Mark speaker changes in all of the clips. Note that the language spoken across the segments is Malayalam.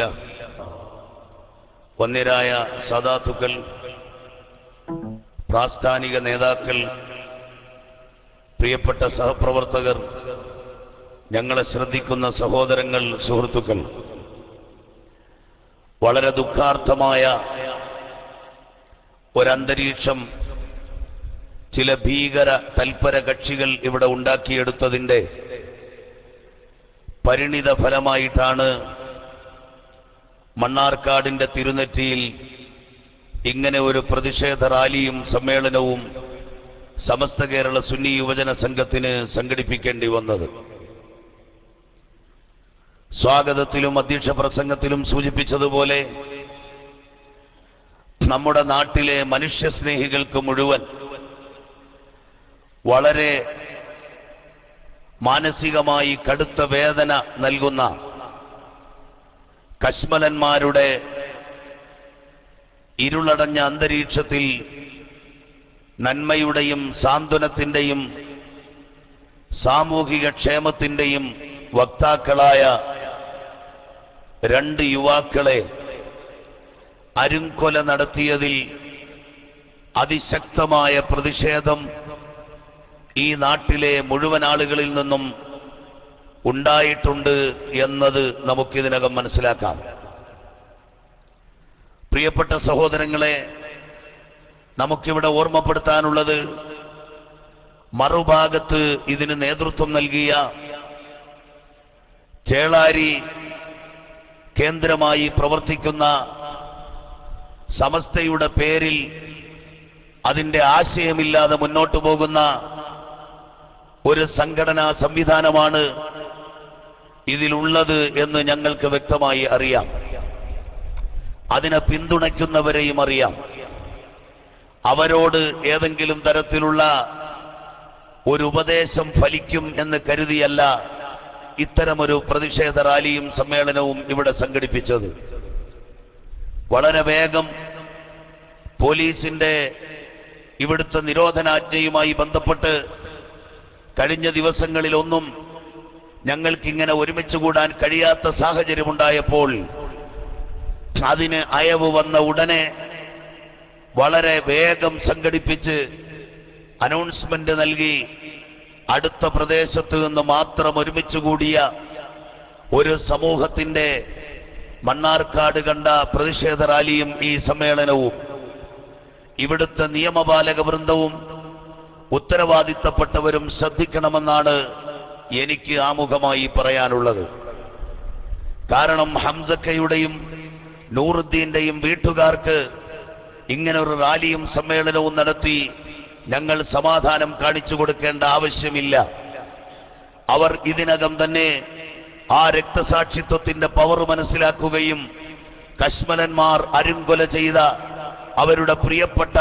Speaker 1: ഇല്ല. വന്യരായ സദാത്തുക്കൾ പ്രാസ്ഥാനിക നേതാക്കൾ പ്രിയപ്പെട്ട സഹപ്രവർത്തകർ ഞങ്ങളെ ശ്രദ്ധിക്കുന്ന സഹോദരങ്ങൾ സുഹൃത്തുക്കൾ വളരെ ദുഃഖാർത്ഥമായ ഒരന്തരീക്ഷം ചില ഭീകര തൽപര കക്ഷികൾ ഇവിടെ ഉണ്ടാക്കിയെടുത്തതിന്റെ പരിണിത ഫലമായിട്ടാണ് മണ്ണാർക്കാടിന്റെ തിരുനെറ്റിയിൽ ഇങ്ങനെ ഒരു പ്രതിഷേധ റാലിയും സമ്മേളനവും സമസ്ത കേരള സുന്നി യുവജന സംഘത്തിന് സംഘടിപ്പിക്കേണ്ടി വന്നത്. സ്വാഗതത്തിലും അധ്യക്ഷ പ്രസംഗത്തിലും സൂചിപ്പിച്ചതുപോലെ നമ്മുടെ നാട്ടിലെ മനുഷ്യസ്നേഹികൾക്ക് മുഴുവൻ വളരെ മാനസികമായി കടുത്ത വേദന നൽകുന്ന കശ്മലന്മാരുടെ ഇരുളടഞ്ഞ അന്തരീക്ഷത്തിൽ നന്മയുടെയും സാന്ത്വനത്തിന്റെയും സാമൂഹിക ക്ഷേമത്തിന്റെയും വക്താക്കളായ രണ്ട് യുവാക്കളെ അരുംകൊല നടത്തിയതിൽ അതിശക്തമായ പ്രതിഷേധം ഈ നാട്ടിലെ മുഴുവൻ ആളുകളിൽ നിന്നും ഉണ്ടായിട്ടുണ്ട് എന്നത് നമുക്കിതിനകം മനസ്സിലാക്കാം. പ്രിയപ്പെട്ട സഹോദരങ്ങളെ നമുക്കിവിടെ ഓർമ്മപ്പെടുത്താനുള്ളത് മറുഭാഗത്ത് ഇതിന് നേതൃത്വം നൽകിയ ചേളാരി കേന്ദ്രമായി പ്രവർത്തിക്കുന്ന സമസ്തയുടെ പേരിൽ അതിന്റെ ആശയമില്ലാതെ മുന്നോട്ടു പോകുന്ന ഒരു സംഘടനാ സംവിധാനമാണ് ഇതിലുള്ളത് എന്ന് ഞങ്ങൾക്ക് വ്യക്തമായി അറിയാം. അതിനെ പിന്തുണയ്ക്കുന്നവരെയും അറിയാം. അവരോട് ഏതെങ്കിലും തരത്തിലുള്ള ഒരു ഉപദേശം ഫലിക്കും എന്ന് കരുതിയല്ല ഇത്തരമൊരു പ്രതിഷേധ റാലിയും സമ്മേളനവും ഇവിടെ സംഘടിപ്പിച്ചത്. വളരെ വേഗം പോലീസിന്റെ ഇവിടുത്തെ നിരോധനാജ്ഞയുമായി ബന്ധപ്പെട്ട് കഴിഞ്ഞ ദിവസങ്ങളിലൊന്നും ഞങ്ങൾക്കിങ്ങനെ ഒരുമിച്ച് കൂടാൻ കഴിയാത്ത സാഹചര്യമുണ്ടായപ്പോൾ അതിന് അയവ് വന്ന ഉടനെ വളരെ വേഗം സംഘടിപ്പിച്ച് അനൗൺസ്മെന്റ് നൽകി അടുത്ത പ്രദേശത്ത് നിന്ന് മാത്രം ഒരുമിച്ച് കൂടിയ ഒരു സമൂഹത്തിന്റെ മണ്ണാർക്കാട് കണ്ട പ്രതിഷേധ റാലിയും ഈ സമ്മേളനവും. ഇവിടുത്തെ നിയമപാലക വൃന്ദവും ഉത്തരവാദിത്തപ്പെട്ടവരും ശ്രദ്ധിക്കണമെന്നാണ് എനിക്ക് ആമുഖമായി പറയാനുള്ളത്. കാരണം ഹംസക്കയുടെയും നൂറുദ്ദീന്റെയും വീട്ടുകാർക്ക് ഇങ്ങനെ ഒരു റാലിയും സമ്മേളനവും നടത്തി ഞങ്ങൾ സമാധാനം കാണിച്ചു കൊടുക്കേണ്ട ആവശ്യമില്ല. അവർ ഇതിനകം തന്നെ ആ രക്തസാക്ഷിത്വത്തിന്റെ പവർ മനസ്സിലാക്കുകയും കശ്മലന്മാർ അരുങ്കൊല ചെയ്ത അവരുടെ പ്രിയപ്പെട്ട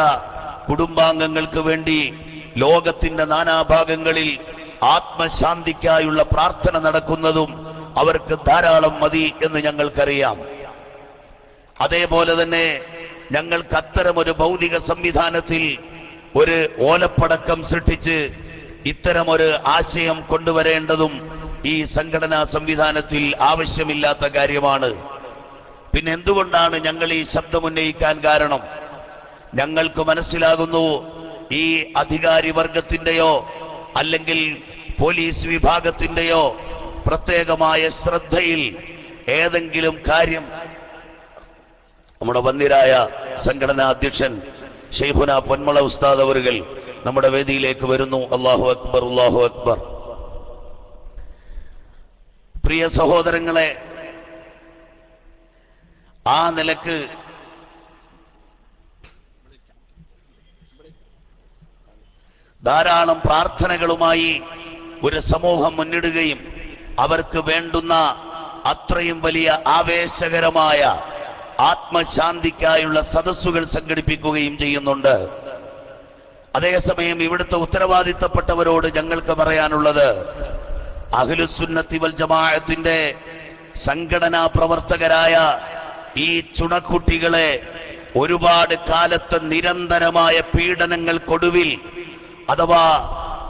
Speaker 1: കുടുംബാംഗങ്ങൾക്ക് വേണ്ടി ലോകത്തിന്റെ നാനാഭാഗങ്ങളിൽ ആത്മശാന്തിക്കായുള്ള പ്രാർത്ഥന നടക്കുന്നതും അവർക്ക് ധാരാളം മതി എന്ന് ഞങ്ങൾക്കറിയാം. അതേപോലെ തന്നെ ഞങ്ങൾക്ക് അത്തരം ഒരു ഭൗതിക സംവിധാനത്തിൽ ഒരു ഓലപ്പടക്കം സൃഷ്ടിച്ച് ഇത്തരമൊരു ആശയം കൊണ്ടുവരേണ്ടതും ഈ സംഘടനാ സംവിധാനത്തിൽ ആവശ്യമില്ലാത്ത കാര്യമാണ്. പിന്നെ എന്തുകൊണ്ടാണ് ഞങ്ങൾ ഈ ശബ്ദം ഉന്നയിക്കാൻ കാരണം? ഞങ്ങൾക്ക് മനസ്സിലാകുന്നു ഈ അധികാരി വർഗത്തിന്റെയോ അല്ലെങ്കിൽ പോലീസ് വിഭാഗത്തിന്റെയോ പ്രത്യേകമായ ശ്രദ്ധയിൽ ഏതെങ്കിലും കാര്യം നമ്മുടെ വന്യരായ സംഘടനാ അധ്യക്ഷൻ ഷെയ്ഖുന പൊന്മള ഉസ്താദ് അവറുകൾ നമ്മുടെ വേദിയിലേക്ക് വരുന്നു. അള്ളാഹു അക്ബർ അള്ളാഹു അക്ബർ. പ്രിയ സഹോദരങ്ങളെ ആ നിലയ്ക്ക് ധാരാളം പ്രാർത്ഥനകളുമായി ഒരു സമൂഹം മുന്നിടുകയും അവർക്ക് വേണ്ടുന്ന അത്രയും വലിയ ആവേശകരമായ ആത്മശാന്തിക്കായുള്ള സദസ്സുകൾ സംഘടിപ്പിക്കുകയും ചെയ്യുന്നുണ്ട്. അതേസമയം ഇവിടുത്തെ ഉത്തരവാദിത്തപ്പെട്ടവരോട് ഞങ്ങൾക്ക് പറയാനുള്ളത് അഖിലുസുന്നത്തി വൽ ജമാഅത്തിന്റെ സംഘടനാ പ്രവർത്തകരായ ഈ ചുണക്കുട്ടികളെ ഒരുപാട് കാലത്തെ നിരന്തരമായ പീഡനങ്ങൾക്കൊടുവിൽ അഥവാ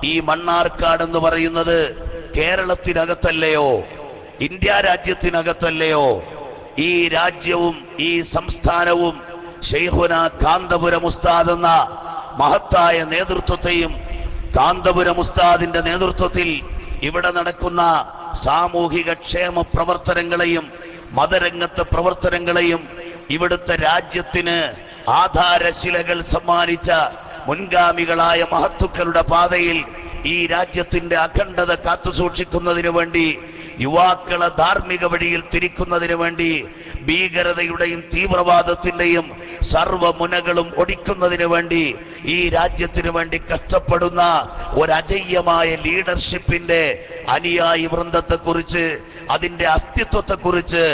Speaker 1: ഈ മണ്ണാർക്കാട് എന്ന് പറയുന്നത് കേരളത്തിനകത്തല്ലയോ ഇന്ത്യ രാജ്യത്തിനകത്തല്ലയോ ഈ രാജ്യവും ഈ സംസ്ഥാനവും ഷെയ്ഖുന കാന്തപുരം ഉസ്താദ് എന്ന മഹത്തായ നേതൃത്വത്തെയും കാന്തപുരം ഉസ്താദിന്റെ നേതൃത്വത്തിൽ ഇവിടെ നടക്കുന്ന സാമൂഹിക ക്ഷേമ പ്രവർത്തനങ്ങളെയും മതരംഗത്തെ പ്രവർത്തനങ്ങളെയും ഇവിടുത്തെ രാജ്യത്തിന് ആധാരശിലകൾ സമ്മാനിച്ച മുൻഗാമികളായ മഹത്തുക്കളുടെ പാതയിൽ ഈ രാജ്യത്തിന്റെ അഖണ്ഡത കാത്തു സൂക്ഷിക്കുന്നതിനു വേണ്ടി യുവാക്കളെ ധാർമ്മിക വഴിയിൽ തിരിക്കുന്നതിന് വേണ്ടി ഭീകരതയുടെയും തീവ്രവാദത്തിന്റെയും സർവമുനകളും ഒടിക്കുന്നതിന് വേണ്ടി ഈ രാജ്യത്തിന് വേണ്ടി കഷ്ടപ്പെടുന്ന ഒരജയ്യമായ ലീഡർഷിപ്പിന്റെ അനുയായി വൃന്ദത്തെക്കുറിച്ച് അതിന്റെ അസ്തിത്വത്തെക്കുറിച്ച്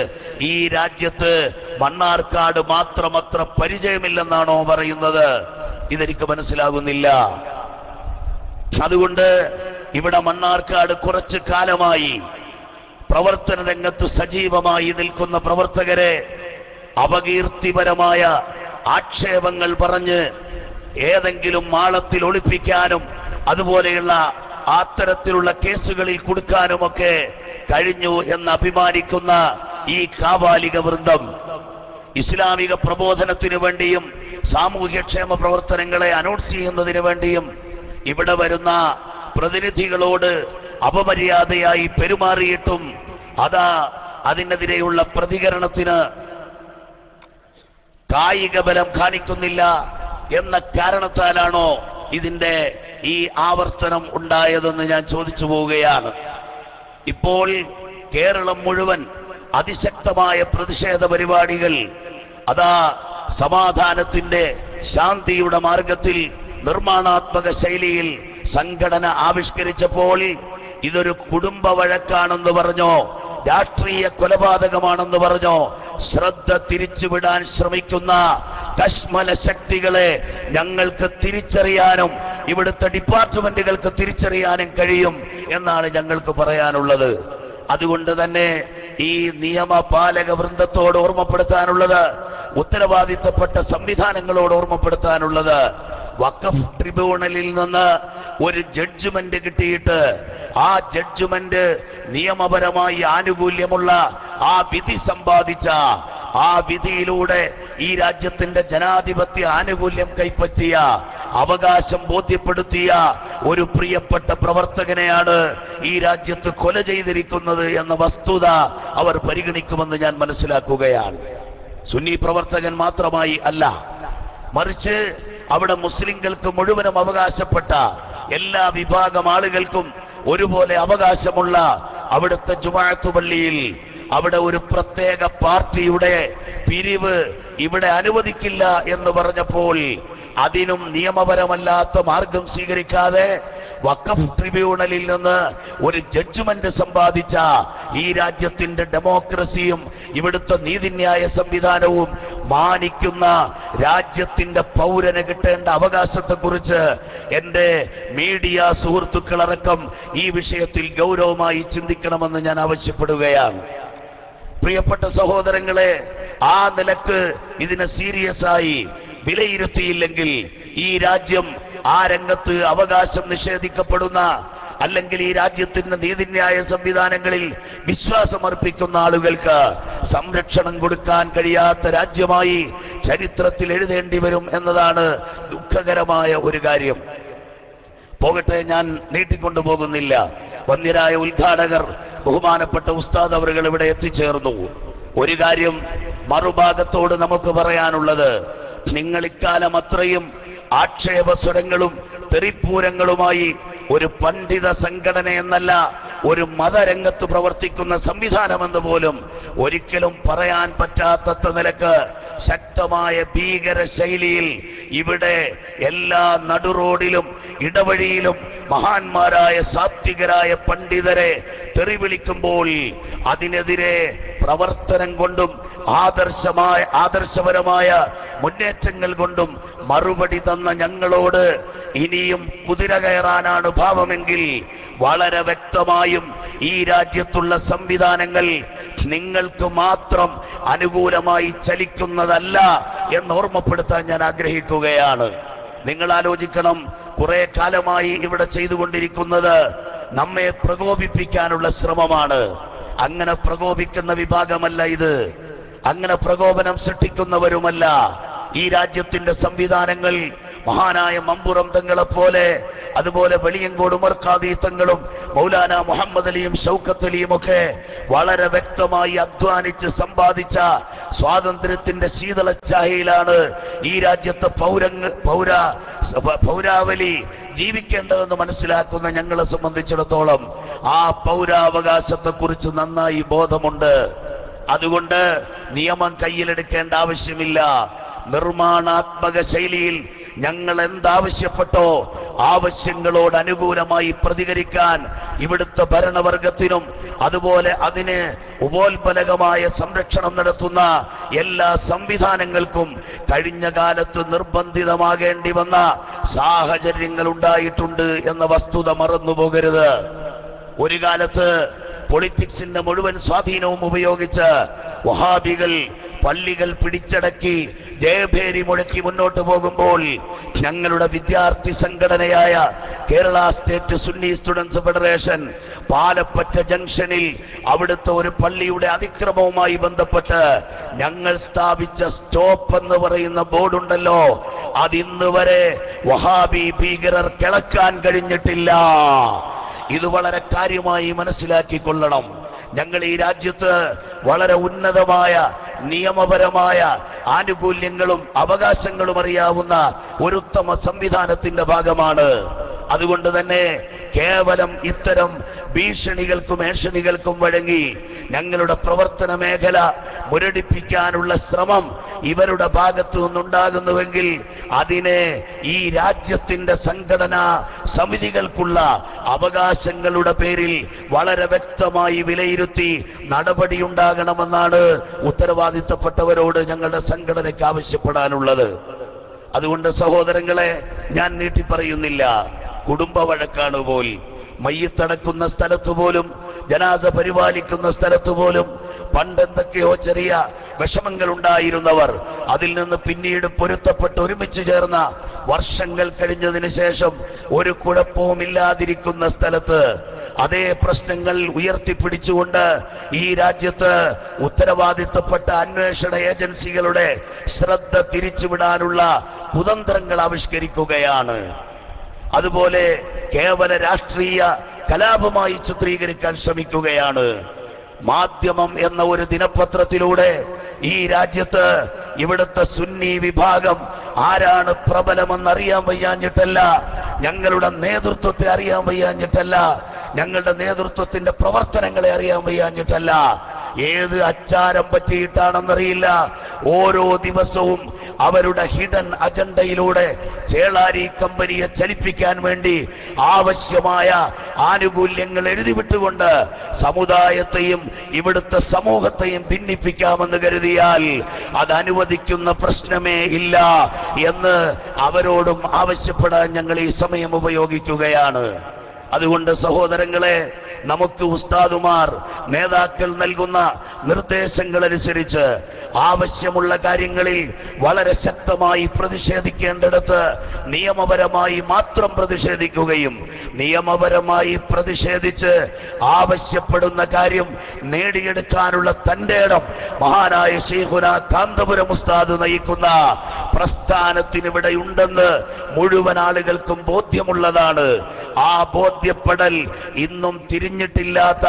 Speaker 1: ഈ രാജ്യത്ത് മണ്ണാർക്കാട് മാത്രമത്ര പരിചയമില്ലെന്നാണോ പറയുന്നത്? ഇതെനിക്ക് മനസ്സിലാകുന്നില്ല. അതുകൊണ്ട് ഇവിടെ മണ്ണാർക്കാട് കുറച്ചു കാലമായി പ്രവർത്തന രംഗത്ത് സജീവമായി നിൽക്കുന്ന പ്രവർത്തകരെ അപകീർത്തിപരമായ ആക്ഷേപങ്ങൾ പറഞ്ഞ് ഏതെങ്കിലും മാളത്തിൽ ഒളിപ്പിക്കാനും അതുപോലെയുള്ള അത്തരത്തിലുള്ള കേസുകളിൽ കൊടുക്കാനുമൊക്കെ കഴിഞ്ഞു എന്ന് അഭിമാനിക്കുന്ന ഈ കാബാലിക വൃന്ദം. ഇസ്ലാമിക പ്രബോധനത്തിനു വേണ്ടിയും സാമൂഹ്യക്ഷേമ പ്രവർത്തനങ്ങളെ അനൗൺസ് ചെയ്യുന്നതിന് വേണ്ടിയും ഇവിടെ വരുന്ന പ്രതിനിധികളോട് അപമര്യാദയായി പെരുമാറിയിട്ടും അതാ അതിനെതിരെയുള്ള പ്രതികരണത്തിന് കായിക ബലം കാണിക്കുന്നില്ല എന്ന കാരണത്താലാണോ ഇതിന്റെ ഈ ആവർത്തനം ഉണ്ടായതെന്ന് ഞാൻ ചോദിച്ചു പോവുകയാണ്. ഇപ്പോൾ കേരളം മുഴുവൻ അതിശക്തമായ പ്രതിഷേധ പരിപാടികൾ അതാ സമാധാനത്തിന്റെ ശാന്തിയുടെ മാർഗത്തിൽ നിർമ്മാണാത്മക ശൈലിയിൽ സംഘടന ആവിഷ്കരിച്ചപ്പോൾ ഇതൊരു കുടുംബ വഴക്കാണെന്ന് പറഞ്ഞോ രാഷ്ട്രീയ കൊലപാതകമാണെന്ന് പറഞ്ഞോ ശ്രദ്ധ തിരിച്ചുവിടാൻ ശ്രമിക്കുന്ന കശ്മല ശക്തികളെ ഞങ്ങൾക്ക് തിരിച്ചറിയാനും ഇവിടുത്തെ ഡിപ്പാർട്ട്മെന്റുകൾക്ക് തിരിച്ചറിയാനും കഴിയും എന്നാണ് ഞങ്ങൾക്ക് പറയാനുള്ളത്. അതുകൊണ്ട് തന്നെ ഈ നിയമപാലക വൃന്ദത്തോട് ഓർമ്മപ്പെടുത്താനുള്ളത് ഉത്തരവാദിത്തപ്പെട്ട സംവിധാനങ്ങളോട് ഓർമ്മപ്പെടുത്താനുള്ളത് വഖഫ് ട്രിബ്യൂണലിൽ നിന്ന് ഒരു ജഡ്ജ്മെന്റ് കിട്ടിയിട്ട് ആ ജഡ്ജ്മെന്റ് നിയമപരമായി ആനുകൂല്യമുള്ള ആ വിധി സമ്പാദിച്ച ആ വിധിയിലൂടെ ഈ രാജ്യത്തിന്റെ ജനാധിപത്യ ആനുകൂല്യം കൈപ്പറ്റിയ അവകാശം ബോധ്യപ്പെടുത്തിയ ഒരു പ്രിയപ്പെട്ട പ്രവർത്തകനെയാണ് ഈ രാജ്യത്ത് കൊല ചെയ്തിരിക്കുന്നത് എന്ന വസ്തുത അവർ പരിഗണിക്കുമെന്ന് ഞാൻ മനസ്സിലാക്കുകയാണ്. സുന്നി പ്രവർത്തകൻ മാത്രമായി അല്ല മറിച്ച് അവിടെ മുസ്ലിങ്ങൾക്ക് മുഴുവനും അവകാശപ്പെട്ട എല്ലാ വിഭാഗം ആളുകൾക്കും ഒരുപോലെ അവകാശമുള്ള അവിടുത്തെ ജുമാഅത്ത് പള്ളിയിൽ അവിടെ ഒരു പ്രത്യേക പാർട്ടിയുടെ പിരിവ് ഇവിടെ അനുവദിക്കില്ല എന്ന് പറഞ്ഞപ്പോൾ അതിനും നിയമപരമല്ലാത്ത മാർഗം സ്വീകരിക്കാതെ വഖഫ് ട്രിബ്യൂണലിൽ നിന്ന് ഒരു ജഡ്ജ്മെന്റ് സമ്പാദിച്ച ഈ രാജ്യത്തിന്റെ ഡെമോക്രസിയും ഇവിടുത്തെ നീതിന്യായ സംവിധാനവും മാനിക്കുന്ന രാജ്യത്തിന്റെ പൗരന് കിട്ടേണ്ട അവകാശത്തെക്കുറിച്ച് എന്റെ മീഡിയ സുഹൃത്തുക്കളടക്കം ഈ വിഷയത്തിൽ ഗൗരവമായി ചിന്തിക്കണമെന്ന് ഞാൻ ആവശ്യപ്പെടുകയാണ്. പ്രിയപ്പെട്ട സഹോദരങ്ങളെ ആ നിലയ്ക്ക് ഇതിനെ സീരിയസ് ആയി വിലയിരുത്തിയില്ലെങ്കിൽ ഈ രാജ്യം ആ രംഗത്ത് അവകാശം നിഷേധിക്കപ്പെടുന്ന അല്ലെങ്കിൽ ഈ രാജ്യത്തിന്റെ നീതിന്യായ സംവിധാനങ്ങളിൽ വിശ്വാസമർപ്പിക്കുന്ന ആളുകൾക്ക് സംരക്ഷണം കൊടുക്കാൻ കഴിയാത്ത രാജ്യമായി ചരിത്രത്തിൽ എഴുതേണ്ടി വരും എന്നതാണ് ദുഃഖകരമായ ഒരു കാര്യം. പോകട്ടെ ഞാൻ നീട്ടിക്കൊണ്ടു പോകുന്നില്ല. വന്യരായ ഉദ്ഘാടകർ ബഹുമാനപ്പെട്ട ഉസ്താദ് അവറുകൾ ഇവിടെ എത്തിച്ചേർന്നു. ഒരു കാര്യം മറുഭാഗത്തോട് നമുക്ക് പറയാനുള്ളത്. നിങ്ങൾ ഇക്കാലം അത്രയും ആക്ഷേപ സ്വരങ്ങളും തെറിപ്പൂരങ്ങളുമായി ഒരു പണ്ഡിത സംഘടന എന്നല്ല ഒരു മതരംഗത്ത് പ്രവർത്തിക്കുന്ന സംവിധാനമെന്ന് പോലും ഒരിക്കലും പറയാൻ പറ്റാത്ത നിലയ്ക്ക് ശക്തമായ ഭീകര ശൈലിയിൽ ഇവിടെ എല്ലാ നടുറോഡിലും ഇടവഴിയിലും മഹാന്മാരായ സാത്വികരായ പണ്ഡിതരെ തെറിവിളിക്കുമ്പോൾ അതിനെതിരെ പ്രവർത്തനം കൊണ്ടും ആദർശമായ ആദർശപരമായ മുന്നേറ്റങ്ങൾ കൊണ്ടും മറുപടി തന്ന ഞങ്ങളോട് ഇനിയും കുതിര കയറാനാണ് ഭാവമെങ്കിൽ വളരെ വ്യക്തമായും ഈ രാജ്യത്തുള്ള സംവിധാനങ്ങൾ നിങ്ങൾക്ക് മാത്രം അനുകൂലമായി ചലിക്കുന്നതല്ല എന്ന് ഓർമ്മപ്പെടുത്താൻ ഞാൻ ആഗ്രഹിക്കുകയാണ്. നിങ്ങൾ ആലോചിക്കണം കുറെ കാലമായി ഇവിടെ ചെയ്തുകൊണ്ടിരിക്കുന്നത് നമ്മെ പ്രകോപിപ്പിക്കാനുള്ള ശ്രമമാണ്. അങ്ങനെ പ്രകോപിക്കുന്ന വിഭാഗമല്ല ഇത്. അങ്ങനെ പ്രകോപനം സൃഷ്ടിക്കുന്നവരുമല്ല. ഈ രാജ്യത്തിന്റെ സംവിധാനങ്ങൾ മഹാനായ മമ്പുറം തങ്ങളെ പോലെ അതുപോലെ വെളിയങ്കോട് ഉമർഖാദി തങ്ങളും മൗലാന മുഹമ്മദ് അലിയും ഷൗക്കത്ത് അലിയും ഒക്കെ വളരെ വ്യക്തമായി അധ്വാനിച്ച് സമ്പാദിച്ച സ്വാതന്ത്ര്യത്തിന്റെ ശീതളച്ചായയിലാണ് ഈ രാജ്യത്തെ പൗരങ്ങൾ പൗര പൗരാവലി ജീവിക്കേണ്ടതെന്ന് മനസ്സിലാക്കുന്ന ഞങ്ങളെ സംബന്ധിച്ചിടത്തോളം ആ പൗരാവകാശത്തെ കുറിച്ച് നന്നായി ബോധമുണ്ട്. അതുകൊണ്ട് നിയമം കയ്യിലെടുക്കേണ്ട ആവശ്യമില്ല. നിർമ്മാണാത്മക ശൈലിയിൽ ഞങ്ങൾ എന്താവശ്യപ്പെട്ടോ ആവശ്യങ്ങളോട് അനുകൂലമായി പ്രതികരിക്കാൻ ഇവിടുത്തെ ഭരണവർഗത്തിനും അതുപോലെ അതിന് ഉപോത്ബലകമായ സംരക്ഷണം നടത്തുന്ന എല്ലാ സംവിധാനങ്ങൾക്കും കഴിഞ്ഞ കാലത്ത് നിർബന്ധിതമാകേണ്ടി വന്ന സാഹചര്യങ്ങൾ ഉണ്ടായിട്ടുണ്ട് എന്ന വസ്തുത മറന്നുപോകരുത് ഒരു കാലത്ത് പൊളിറ്റിക്സിന്റെ മുഴുവൻ സ്വാധീനവും ഉപയോഗിച്ച് വഹാബികൾ പള്ളികൾ പിടിച്ചടക്കി ജയഭേരി മുഴക്കി മുന്നോട്ട് പോകുമ്പോൾ ഞങ്ങളുടെ വിദ്യാർത്ഥി സംഘടനയായ Kerala state Sunni students federation Palappatta ജംഗ്ഷനിൽ അവിടുത്തെ ഒരു പള്ളിയുടെ അതിക്രമവുമായി ബന്ധപ്പെട്ട് ഞങ്ങൾ സ്ഥാപിച്ച സ്റ്റോപ്പ് എന്ന് പറയുന്ന ബോർഡുണ്ടല്ലോ. അതിന്ന് വരെ വഹാബി ഭീകരർ കിളക്കാൻ കഴിഞ്ഞിട്ടില്ല. ഇത് വളരെ കാര്യമായി മനസ്സിലാക്കിക്കൊള്ളണം. ഞങ്ങൾ ഈ രാജ്യത്ത് വളരെ ഉന്നതമായ നിയമപരമായ ആനുകൂല്യങ്ങളും അവകാശങ്ങളും അറിയാവുന്ന ഒരു ഉത്തമ സംവിധാനത്തിന്റെ ഭാഗമാണ് അതുകൊണ്ട് തന്നെ കേവലം ഇത്തരം ഭീഷണികൾക്കും ഏഷണികൾക്കും വഴങ്ങി ഞങ്ങളുടെ പ്രവർത്തന മേഖല മുരടിപ്പിക്കാനുള്ള ശ്രമം ഇവരുടെ ഭാഗത്തു നിന്നുണ്ടാകുന്നുവെങ്കിൽ അതിനെ ഈ രാജ്യത്തിന്റെ സംഘടനാ സമിതികൾക്കുള്ള അവകാശങ്ങളുടെ പേരിൽ വളരെ വ്യക്തമായി വിലയിരുത്തി നടപടിയുണ്ടാകണമെന്നാണ് ഉത്തരവാദിത്തപ്പെട്ടവരോട് ഞങ്ങളുടെ സംഘടനയ്ക്ക് ആവശ്യപ്പെടാനുള്ളത്. അതുകൊണ്ട് സഹോദരങ്ങളെ ഞാൻ നീട്ടി പറയുന്നില്ല കുടുംബ വഴക്കാണ് പോൽ മയ്യത്തടക്കുന്ന സ്ഥലത്ത് പോലും ജനാസ പരിപാലിക്കുന്ന സ്ഥലത്ത് പോലും പണ്ടെന്തൊക്കെയോ ചെറിയ വിഷമങ്ങൾ ഉണ്ടായിരുന്നവർ അതിൽ നിന്ന് പിന്നീട് പൊരുത്തപ്പെട്ട് ഒരുമിച്ച് ചേർന്ന വർഷങ്ങൾ കഴിഞ്ഞതിന് ശേഷം ഒരു കുഴപ്പവും ഇല്ലാതിരിക്കുന്ന സ്ഥലത്ത് അതേ പ്രശ്നങ്ങൾ ഉയർത്തിപ്പിടിച്ചുകൊണ്ട് ഈ രാജ്യത്ത് ഉത്തരവാദിത്തപ്പെട്ട അന്വേഷണ ഏജൻസികളുടെ ശ്രദ്ധ തിരിച്ചുവിടാനുള്ള കുതന്ത്രങ്ങൾ ആവിഷ്കരിക്കുകയാണ്. അതുപോലെ കേവല രാഷ്ട്രീയ കലാപമായി ചിത്രീകരിക്കാൻ ശ്രമിക്കുകയാണ്. മാധ്യമം എന്ന ഒരു ദിനപത്രത്തിലൂടെ ഈ രാജ്യത്ത് ഇവിടുത്തെ സുന്നി വിഭാഗം ആരാണ് പ്രബലമെന്ന് അറിയാൻ വയ്യാഞ്ഞിട്ടല്ല ഞങ്ങളുടെ നേതൃത്വത്തെ അറിയാൻ വയ്യാഞ്ഞിട്ടല്ല ഞങ്ങളുടെ നേതൃത്വത്തിന്റെ പ്രവർത്തനങ്ങളെ അറിയാൻ വയ്യാഞ്ഞിട്ടല്ല. ഏത് അച്ചാരം പറ്റിയിട്ടാണെന്നറിയില്ല. ഓരോ ദിവസവും അവരുടെ ഹിഡൻ അജണ്ടയിലൂടെ ചേളാരി കമ്പനിയെ ചലിപ്പിക്കാൻ വേണ്ടി ആവശ്യമായ ആനുകൂല്യങ്ങൾ എഴുതിവിട്ടുകൊണ്ട് സമുദായത്തെയും ഇവിടുത്തെ സമൂഹത്തെയും ഭിന്നിപ്പിക്കാമെന്ന് കരുതിയാൽ അത് അനുവദിക്കുന്ന പ്രശ്നമേ ഇല്ല എന്ന് അവരോടും ആവശ്യപ്പെടാൻ ഞങ്ങൾ ഈ സമയം ഉപയോഗിക്കുകയാണ്. അതുകൊണ്ട് സഹോദരങ്ങളെ നമുക്ക് ഉസ്താദുമാർ നേതാക്കൾ നൽകുന്ന നിർദ്ദേശങ്ങൾ അനുസരിച്ച് ആവശ്യമുള്ള കാര്യങ്ങളിൽ വളരെ ശക്തമായി പ്രതിഷേധിക്കേണ്ടിടത്ത് നിയമപരമായി മാത്രം പ്രതിഷേധിക്കുകയും നിയമപരമായി പ്രതിഷേധിച്ച് ആവശ്യപ്പെടുന്ന കാര്യം നേടിയെടുക്കാനുള്ള തന്റെ ഇടം മഹാനായ ഷെയ്ഖുന കാന്തപുരം ഉസ്താദ് നയിക്കുന്ന പ്രസ്ഥാനത്തിന് ഇവിടെ ഉണ്ടെന്ന് മുഴുവൻ ആളുകൾക്കും ബോധ്യമുള്ളതാണ്. ആ ബോധ്യപ്പെടൽ ഇന്നും തിരിഞ്ഞിട്ടില്ലാത്ത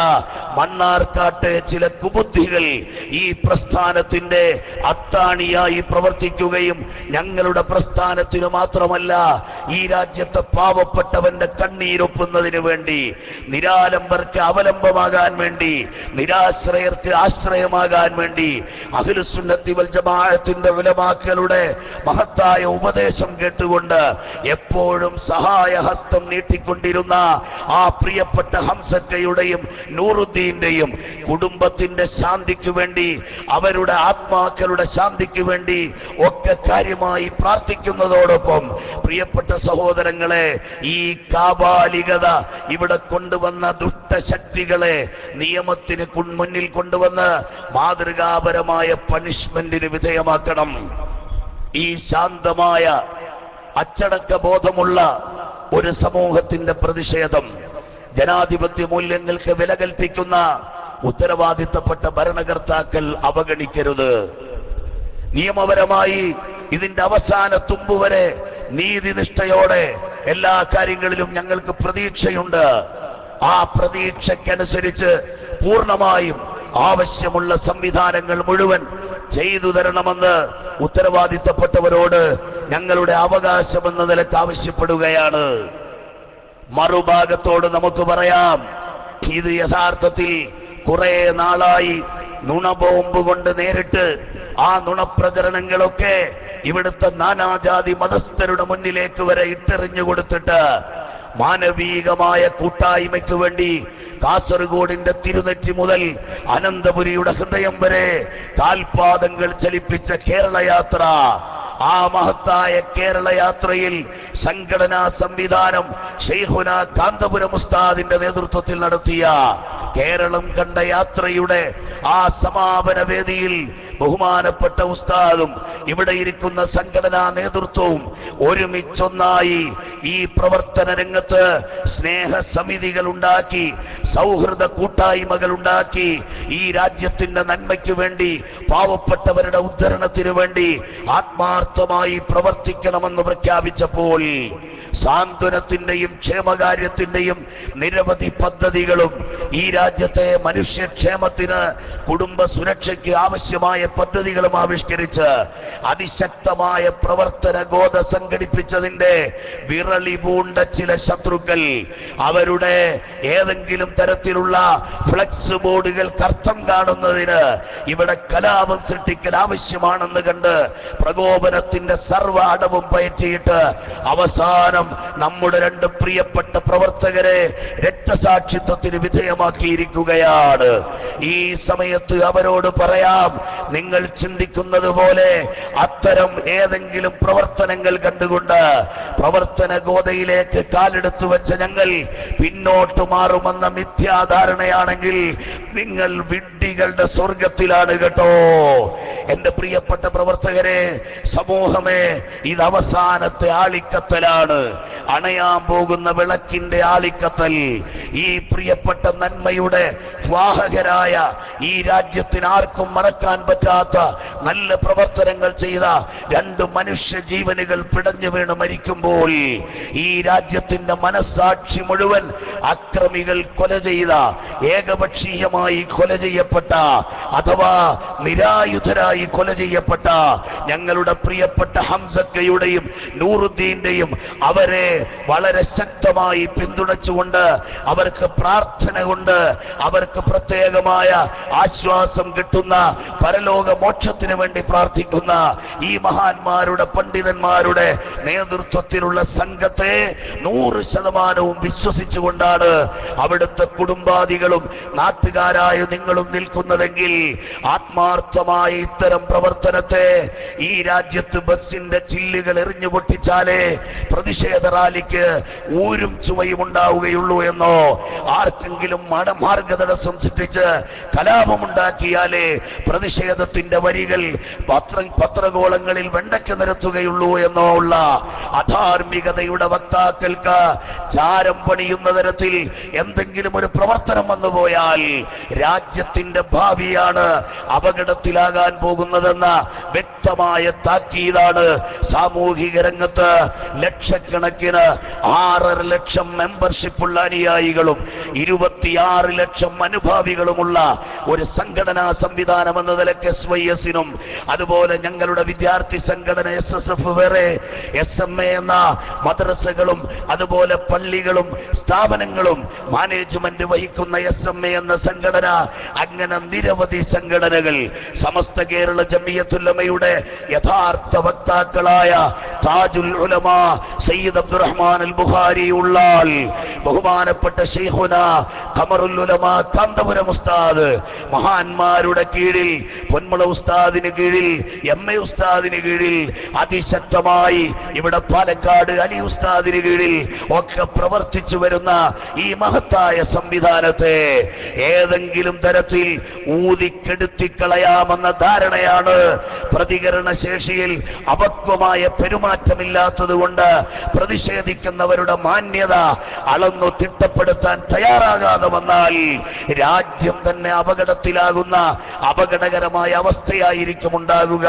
Speaker 1: മണ്ണാർക്കാട്ടെ ചില കുബുദ്ധികൾ ഈ പ്രസ്ഥാനത്തിന്റെ അത്താണിയായി പ്രവർത്തിക്കുകയും ഞങ്ങളുടെ പ്രസ്ഥാനത്തിന് മാത്രമല്ല ഈ രാജ്യത്തെ പാവപ്പെട്ടവന്റെ കണ്ണീരൊപ്പുന്നതിന് വേണ്ടി നിരാലംബർക്ക് അവലംബമാകാൻ വേണ്ടി നിരാശ്രയർക്ക് ആശ്രയമാകാൻ വേണ്ടി അഖിലുസുന്നത്തി വൽ ജമാഅത്തിന്റെ ഉലമാക്കളുടെ മഹത്തായ ഉപദേശം കേട്ടുകൊണ്ട് എപ്പോഴും സഹായഹസ്തം നീട്ടിക്കൊണ്ടിരുന്ന ആ പ്രിയപ്പെട്ട ഹംസക്കയുടെയും നൂറുദ്ദീന്റെയും കുടുംബത്തിന്റെ ശാന്തിക്ക് വേണ്ടി അവരുടെ ആത്മാക്കളുടെ ശാന്തിക്ക് വേണ്ടി ഒക്കെ കാര്യമായി പ്രാർത്ഥിക്കുന്നതോടൊപ്പം പ്രിയപ്പെട്ട സഹോദരങ്ങളെ ഈ കാബാലികത ഇവിടെ കൊണ്ടുവന്ന ദുഷ്ടശക്തികളെ നിയമത്തിന് മുന്നിൽ കൊണ്ടുവന്ന് മാതൃകാപരമായ പണിഷ്മെന്റിന് വിധേയമാക്കണം. ഈ ശാന്തമായ അച്ചടക്ക ബോധമുള്ള ഒരു സമൂഹത്തിന്റെ പ്രതിഷേധം. ജനാധിപത്യ മൂല്യങ്ങൾക്ക് വില കൽപ്പിക്കുന്ന ഉത്തരവാദിത്തപ്പെട്ട ഭരണകർത്താക്കൾ അവഗണിക്കരുത്. നിയമപരമായി ഇതിന്റെ അവസാന തുമ്പ് വരെ നീതിനിഷ്ഠയോടെ എല്ലാ കാര്യങ്ങളിലും ഞങ്ങൾക്ക് പ്രതീക്ഷയുണ്ട്. ആ പ്രതീക്ഷയ്ക്കനുസരിച്ച് പൂർണമായും ആവശ്യമുള്ള സംവിധാനങ്ങൾ മുഴുവൻ ചെയ്തു തരണമെന്ന് ഉത്തരവാദിത്തപ്പെട്ടവരോട് ഞങ്ങളുടെ അവകാശം എന്ന നിലയ്ക്ക് ആവശ്യപ്പെടുകയാണ്. മറുഭാഗത്തോട് നമുക്ക് പറയാം ഇത് യഥാർത്ഥത്തിൽ കുറെ നാളായി നുണബോംബ് കൊണ്ട് നേരിട്ട് ആ നുണപ്രചരണങ്ങളൊക്കെ ഇവിടുത്തെ നാനാജാതി മതസ്ഥരുടെ മുന്നിലേക്ക് വരെ ഇട്ടെറിഞ്ഞു കൊടുത്തിട്ട് മാനവീകമായ കൂട്ടായ്മയ്ക്ക് വേണ്ടി കാസർഗോഡിന്റെ തിരുനെറ്റി മുതൽ അനന്തപുരിയുടെ ഹൃദയം വരെ കാൽപാദങ്ങൾ ചലിപ്പിച്ച കേരള യാത്ര ആ മഹത്തായ കേരള യാത്രയിൽ സംഘടനാ സംവിധാനം ഷെയ്ഹുന കാന്തപുരം ഉസ്താദിന്റെ നേതൃത്വത്തിൽ നടത്തിയ കേരളം കണ്ട യാത്രയുടെ ആ സമാപന വേദിയിൽ ബഹുമാനപ്പെട്ട ഉസ്താദും ഇവിടെ ഇരിക്കുന്ന സംഘടനാ നേതൃത്വവും ഒരുമിച്ചൊന്നായി ഈ പ്രവർത്തന രംഗത്ത് സ്നേഹ സമിതികൾ ഉണ്ടാക്കി സൗഹൃദ കൂട്ടായ്മകൾ ഉണ്ടാക്കി ഈ രാജ്യത്തിന്റെ നന്മയ്ക്ക് വേണ്ടി പാവപ്പെട്ടവരുടെ ഉദ്ധരണത്തിന് വേണ്ടി ആത്മാർത്ഥമായി പ്രവർത്തിക്കണമെന്ന് പ്രഖ്യാപിച്ചപ്പോൾ സാന്ത്വനത്തിന്റെയും ക്ഷേമകാര്യത്തിന്റെയും നിരവധി പദ്ധതികളും ഈ രാജ്യത്തെ മനുഷ്യക്ഷേമത്തിന് കുടുംബ സുരക്ഷയ്ക്ക് ആവശ്യമായ പദ്ധതികളും ആവിഷ്കരിച്ച് അതിശക്തമായ പ്രവർത്തന ഗോത സംഘടിപ്പിച്ചതിന്റെ വിറളി പൂണ്ട ചില ശത്രുക്കൾ. അവരുടെ ഏതെങ്കിലും തരത്തിലുള്ള ഫ്ലക്സ് ബോർഡുകൾ അർത്ഥം കാണുന്നതിന് ഇവിടെ കലാപം സൃഷ്ടിക്കൽ ആവശ്യമാണെന്ന് കണ്ട് പ്രകോപനത്തിന്റെ സർവ അടവും പയറ്റിയിട്ട് അവസാനം നമ്മുടെ രണ്ട് പ്രിയപ്പെട്ട പ്രവർത്തകരെ രക്തസാക്ഷിത്വത്തിന് വിധേയമാക്കിയിരിക്കുകയാണ്. ഈ സമയത്ത് അവരോട് പറയാം നിങ്ങൾ ചിന്തിക്കുന്നത് പോലെ അത്തരം ഏതെങ്കിലും പ്രവർത്തനങ്ങൾ കണ്ടുകൊണ്ട് പ്രവർത്തന ഗോതയിലേക്ക് കാലെടുത്തു വെച്ച ഞങ്ങൾ പിന്നോട്ട് മാറുമെന്ന മിഥ്യാധാരണയാണെങ്കിൽ നിങ്ങൾ വിഡ്ഢികളുടെ സ്വർഗത്തിലാണ് കേട്ടോ. എന്റെ പ്രിയപ്പെട്ട പ്രവർത്തകരെ സമൂഹമേ ഇത് അവസാനത്തെ ആളിക്കത്തലാണ്. അണയാൻ പോകുന്ന വിളക്കിന്റെ ആളിക്കത്തൽ ഈ പ്രിയപ്പെട്ട നന്മയുടെ വാഹകരായ ഈ രാജ്യത്തിന് ആർക്കും മറക്കാൻ പറ്റാത്ത നല്ല പ്രവർത്തനങ്ങൾ ചെയ്ത രണ്ട് മനുഷ്യ ജീവനുകൾ പിടഞ്ഞു വീണ് മരിക്കുമ്പോൾ ഈ രാജ്യത്തിന്റെ മനസ്സാക്ഷി മുഴുവൻ അക്രമികൾ കൊല ചെയ്ത ഏകപക്ഷീയമായി കൊല ചെയ്യപ്പെട്ട അഥവാ നിരായുധരായി കൊല ചെയ്യപ്പെട്ട ഞങ്ങളുടെ പ്രിയപ്പെട്ട ഹംസക്കയുടെയും നൂറുദ്ദീന്റെയും അവരെ വളരെ ശക്തമായി പിന്തുണച്ചുകൊണ്ട് അവർക്ക് പ്രാർത്ഥന കൊണ്ട് അവർക്ക് പ്രത്യേകമായ ആശ്വാസം കിട്ടുന്ന പരലോക മോക്ഷത്തിന് വേണ്ടി പ്രാർത്ഥിക്കുന്ന ഈ മഹാന്മാരുടെ പണ്ഡിതന്മാരുടെ നേതൃത്വത്തിലുള്ള സംഘത്തെ നൂറ് ശതമാനവും വിശ്വസിച്ചുകൊണ്ടാണ് അവിടുത്തെ കുടുംബാദികളും നാട്ടുകാരായ നിങ്ങളും നിൽക്കുന്നതെങ്കിൽ ആത്മാർത്ഥമായ ഇത്തരം പ്രവർത്തനത്തെ ഈ രാജ്യത്ത് ബസ്സിന്റെ ചില്ലുകൾ എറിഞ്ഞു പൊട്ടിച്ചാലേ പ്രതിഷേധ റാലിക്ക് ഊരും ചുവയും ഉണ്ടാവുകയുള്ളൂ എന്നോ? ആർക്കെങ്കിലും മട മാർഗതടസ്സം സൃഷ്ടിച്ച് കലാപമുണ്ടാക്കിയാലേ പ്രതിഷേധത്തിന്റെ വരികൾ പത്ര പത്രഗോളങ്ങളിൽ വെണ്ടയ്ക്ക് നിരത്തുകയുള്ളൂ എന്നോ ഉള്ള അധാർമികതയുടെ വക്താക്കൾക്ക് ചാരം പണിയുന്ന തരത്തിൽ എന്തെങ്കിലും ഒരു പ്രവർത്തനം വന്നുപോയാൽ രാജ്യത്തിന്റെ ഭാവിയാണ് അപകടത്തിലാകാൻ പോകുന്നതെന്ന വ്യക്തമായ താക്കീതാണ് സാമൂഹിക രംഗത്ത് ലക്ഷക്കണക്കിന് ആറര ലക്ഷം മെമ്പർഷിപ്പ് ഉള്ള അനുയായികളും ഇരുപത്തിയാറ് ലക്ഷം അനുഭാവികളുമുള്ള ഒരു സംഘടനാ സംവിധാനം എന്ന നിലയ്ക്ക് എസ് വൈ എസിനും അതുപോലെ ഞങ്ങളുടെ വിദ്യാർത്ഥി സംഘടന എസ് എസ് എഫ് വേറെ എസ് എം എ എന്ന മദ്രസകളും അതുപോലെ പള്ളികളും സ്ഥാപനങ്ങളും മാനേജ്മെന്റ് വഹിക്കുന്ന എസ് എം എ എന്ന സംഘടന അങ്ങനെ നിരവധി സംഘടനകൾ സമസ്ത കേരള ജമിയത്തുല്ലമയുടെ യഥാർത്ഥ വക്താക്കളായ താജുൽ ഉലമ സയ്യിദ് അബ്ദുറഹ്മാൻ അൽ ബുഖാരി ഉള്ളാൽ ബഹുമാനപ്പെട്ട ഷെയ്ഖുന ഖമറുൽ ഉലമ കാന്തപുരം ഉസ്താദ് മഹാന്മാരുടെ കീഴിൽ പൊന്മുള ഉസ്താദിന് കീഴിൽ എം എ ഉസ്താദിന് കീഴിൽ അതിശക്തമായി ഇവിടെ പാലക്കാട് അലി ഉസ്താദിന് കീഴിൽ ഒക്കെ പ്രവർത്തിച്ചു വരുന്ന ഈ മഹത്തായ സംവിധാനത്തെ ഏതെങ്കിലും തരത്തിൽ ഊതിക്കെടുത്തിക്കളയാമെന്ന ധാരണയാണ് പ്രതികരണ ശേഷിയിൽ അപക്വമായ പെരുമാറ്റമില്ലാത്തത് കൊണ്ട് പ്രതിഷേധിക്കുന്നവരുടെ മാന്യത അളന്നു തിട്ടപ്പെടുത്താൻ തയ്യാറാകാതെ വന്നാൽ രാജ്യം തന്നെ അപകടത്തിലാകുന്ന അപകടകരമായ അവസ്ഥയായിരിക്കും ഉണ്ടാകുക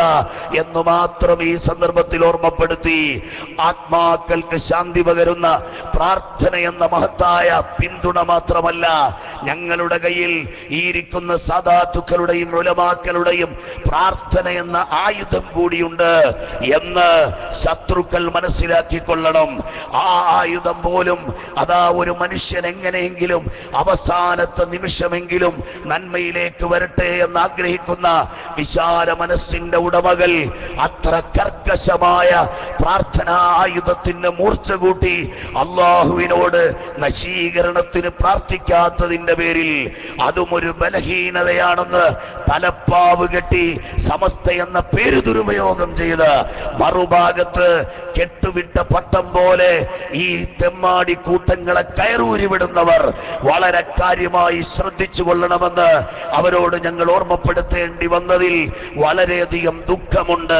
Speaker 1: എന്ന് മാത്രം ഈ സന്ദർഭത്തിൽ ഓർമ്മപ്പെടുത്തി ആത്മാക്കൾക്ക് ശാന്തി പകരുന്ന പ്രാർത്ഥന എന്ന മഹത്തായ പിന്തുണ മാത്രമല്ല ഞങ്ങളുടെ കയ്യിൽ ഈരിക്കുന്ന ഇരിക്കുന്ന സാധാത്തുക്കളുടെയും ഉലമാക്കളുടെയും പ്രാർത്ഥന എന്ന ആയുധം കൂടിയുണ്ട് എന്ന് ശത്രുക്കൾ മനസ്സിലാക്കിക്കൊള്ളണം. ആ ആയുധം പോലും അതാ ഒരു മനുഷ്യൻ എങ്ങനെയെങ്കിലും അവസാനത്തെ നിമിഷമെങ്കിലും നന്മയിലേക്ക് വരട്ടെ എന്ന് ആഗ്രഹിക്കുന്ന വിശാല മനസ്സിന്റെ ഉടമകൾ അത്ര കർക്കശമായ പ്രാർത്ഥനാ ആയുധത്തിന് മൂർച്ച കൂട്ടി അള്ളാഹുവിനോട് നശീകരണത്തിന് പ്രാർത്ഥിക്കാത്തതിന്റെ പേരിൽ അതും ഒരു ബലഹീനതയാണെന്ന് തലപ്പാവ് കെട്ടി സമസ്ത എന്ന പേര് ദുരുപയോഗം ചെയ്ത് മറുഭാഗത്ത് കെട്ടുവിട്ട പട്ടം പോലെ ഈ തെമ്മാടി കൂട്ടങ്ങളെ കയറൂരി വിടുന്നവർ വളരെ കാര്യമായി ശ്രദ്ധിച്ചു കൊള്ളണമെന്ന് അവരോട് ഞങ്ങൾ ഓർമ്മപ്പെടുത്തേണ്ടി വന്നതിൽ വളരെയധികം ദുഃഖമുണ്ട്.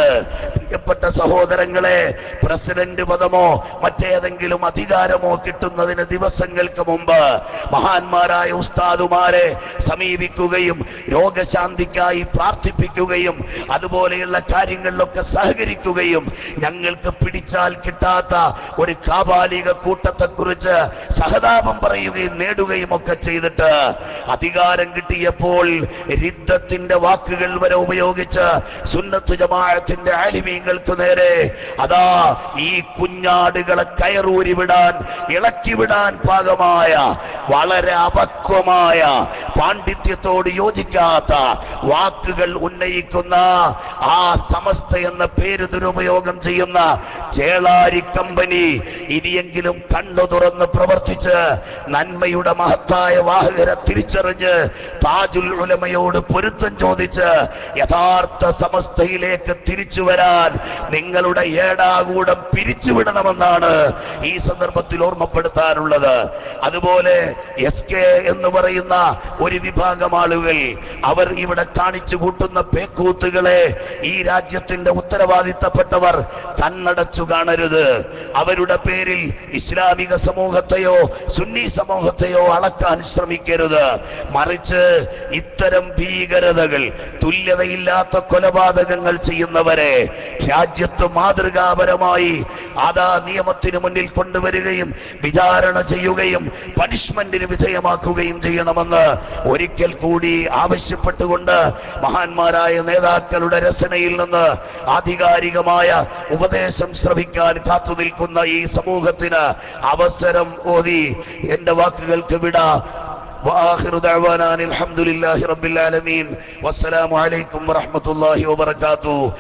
Speaker 1: പ്രിയപ്പെട്ട സഹോദരങ്ങളെ പ്രസിഡന്റ് പദമോ മറ്റേതെങ്കിലും അധികാരമോ കിട്ടുന്നതിന് ദിവസങ്ങൾക്ക് മുമ്പ് മഹാന്മാരായ ഉസ്താദുമാരെ സമീപിക്കുകയും രോഗശാന്തിക്കായി പ്രാർത്ഥിപ്പിക്കുകയും അതുപോലെയുള്ള കാര്യങ്ങളിലൊക്കെ സഹകരിക്കുകയും ഞങ്ങൾക്ക് പിടിച്ചാൽ കിട്ടാത്ത ഒരു കാബാലിക കൂട്ടത്തെ കുറിച്ച് സഹതാപം പറയുകയും നേടുകയും ഒക്കെ ചെയ്തിട്ട് അധികാരം കിട്ടിയപ്പോൾ രിദ്ധത്തിന്റെ വാക്കുകൾ വരെ ഉപയോഗിച്ച് സുന്നത്തു ജമാഅത്തിന്റെ ആലിമീങ്ങൾക്ക് നേരെ അതാ ഈ കുഞ്ഞാടുകളെ കയറൂരി വിടാൻ ഇളക്കി വിടാൻ പാകമായ വളരെ അപക്വമായ പാണ്ഡിത്യത്തോട് യോജിക്കാത്ത വാക്കുകൾ ഉന്നയിക്കുന്ന ആ സമസ്ത എന്ന പേര് ദുരുപയോഗം ചെയ്യുന്ന ചേളാരി കമ്പനി ഇനിയെങ്കിലും കണ്ണു തുറന്ന് പ്രവർത്തിച്ച് നന്മയുടെ മഹത്തായ വാഹകരെ തിരിച്ചറിഞ്ഞ് താജുൽ ഉലമയോട് പൊരുത്തം ചോദിച്ച് യഥാർത്ഥ സമസ്തയിലേക്ക് തിരിച്ചു വരാൻ നിങ്ങളുടെ ഏടാകൂടം പിരിച്ചുവിടണമെന്നാണ് ഈ സന്ദർഭത്തിൽ ഓർമ്മപ്പെടുത്താനുള്ളത്. അതുപോലെ എസ് കെ എന്ന് പറയുന്ന ഒരു വിഭാഗം ആളുകൾ അവർ ഇവിടെ കാണിച്ചു കൂട്ടുന്ന പേക്കൂത്തുകളെ ഈ രാജ്യത്തിന്റെ ഉത്തരവാദിത്തപ്പെട്ടവർ കണ്ണടച്ചു കാണരുത്. അവരുടെ പേരിൽ ഇസ്ലാമിക സമൂഹത്തെയോ സുന്നി സമൂഹത്തെയോ അളക്കാൻ ശ്രമിക്കരുത്. മറിച്ച് ഇത്തരം ഭീകരതകൾ തുല്യതയില്ലാത്ത കൊലപാതകങ്ങൾ ചെയ്യുന്നവരെ രാജ്യത്ത് മാതൃകാപരമായി അതാ നിയമത്തിന് മുന്നിൽ കൊണ്ടുവരികയും വിചാരണ ചെയ്യുകയും പണിഷ്മെന്റിന് വിധേയമാക്കുകയും ചെയ്യണമെന്ന് ഒരിക്കൽ കൂടി ആവശ്യപ്പെട്ടുകൊണ്ട് മഹാന്മാരായ നേതാക്കളുടെ രചനയിൽ നിന്ന് ആധികാരികമായ ഉപദേശം ശ്രമിക്കാൻ കാത്തു നിൽക്കുന്ന ഈ സമൂഹത്തിന് അവസരം ഓതി എന്റെ വാക്കുകൾക്ക് വിട واخر دعوانا ان الحمد لله رب العالمين والسلام عليكم ورحمه الله وبركاته